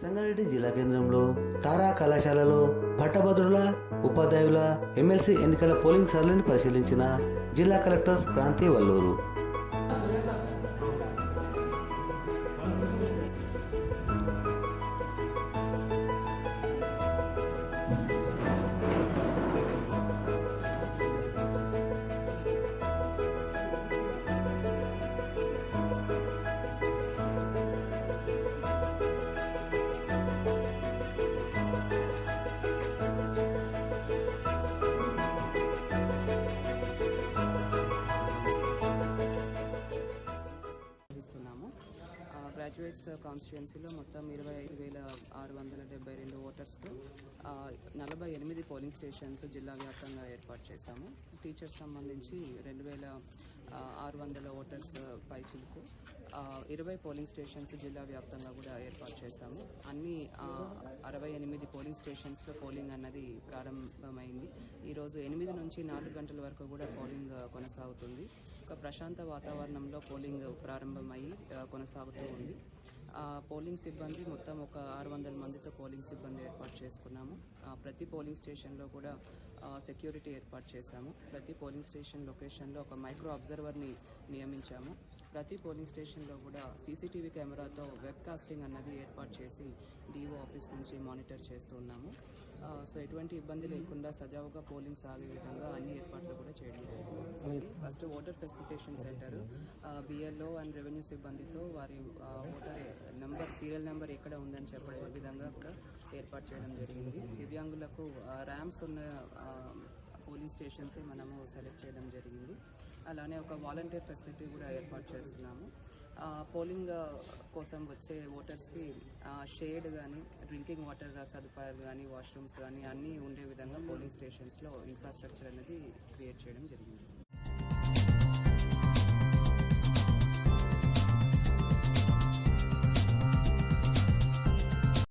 సంగారెడ్డి జిల్లా కేంద్రంలో తారా కళాశాలలో పట్టభద్రుల ఉపాధ్యాయుల ఎమ్మెల్సీ ఎన్నికల పోలింగ్ సరళిని పరిశీలించిన జిల్లా కలెక్టర్ క్రాంతి వల్లూరు. గ్రాడ్యుయేట్స్ కాన్స్టిట్యుయెన్సీలో uh, మొత్తం ఇరవై ఐదు వేల ఆరు వందల డెబ్బై రెండు ఓటర్స్తో నలభై ఎనిమిది పోలింగ్ స్టేషన్స్ జిల్లా వ్యాప్తంగా ఏర్పాటు చేశాము. టీచర్స్ సంబంధించి రెండు వేల ఆరు వందల ఓటర్స్ పై చిలుకు ఇరవై పోలింగ్ స్టేషన్స్ జిల్లా వ్యాప్తంగా కూడా ఏర్పాటు చేశాము. అన్ని అరవై ఎనిమిది పోలింగ్ స్టేషన్స్లో పోలింగ్ అన్నది ప్రారంభమైంది. ఈరోజు ఎనిమిది నుంచి నాలుగు గంటల వరకు కూడా పోలింగ్ కొనసాగుతుంది. ఒక ప్రశాంత వాతావరణంలో పోలింగ్ ప్రారంభమై కొనసాగుతూ ఉంది. పోలింగ్ సిబ్బంది మొత్తం ఒక ఆరు వందల మందితో పోలింగ్ సిబ్బంది ఏర్పాటు చేసుకున్నాము. ఆ, ప్రతి పోలింగ్ స్టేషన్లో కూడా సెక్యూరిటీ ఏర్పాటు చేశాము. ప్రతి పోలింగ్ స్టేషన్ లొకేషన్లో ఒక మైక్రో అబ్జర్వర్ని నియమించాము. ప్రతి పోలింగ్ స్టేషన్లో కూడా సీసీటీవీ కెమెరాతో వెబ్ కాస్టింగ్ అన్నది ఏర్పాటు చేసి డిఓ ఆఫీస్ నుంచి మానిటర్ చేస్తూ ఉన్నాము. సో ఎటువంటి ఇబ్బంది లేకుండా సజావుగా పోలింగ్ సాగే విధంగా అన్ని ఏర్పాట్లు కూడా చేయడం జరిగింది. First voter facilitation centre BLO and revenue సిబ్బందితో వారి ఓటర్ నెంబర్ సీరియల్ నెంబర్ ఎక్కడ ఉందని చెప్పే విధంగా కూడా ఏర్పాటు చేయడం జరిగింది. దివ్యాంగులకు ర్యామ్స్ ఉన్న పోలింగ్ స్టేషన్స్ మనము సెలెక్ట్ చేయడం జరిగింది. అలానే ఒక వాలంటీర్ ఫెసిలిటీ కూడా ఏర్పాటు చేస్తున్నాము. పోలింగ్ కోసం వచ్చే ఓటర్స్కి షేడ్ కానీ డ్రింకింగ్ వాటర్ సదుపాయాలు కానీ వాష్రూమ్స్ కానీ అన్నీ ఉండే విధంగా పోలింగ్ స్టేషన్స్లో ఇన్ఫ్రాస్ట్రక్చర్ అనేది క్రియేట్ చేయడం జరిగింది.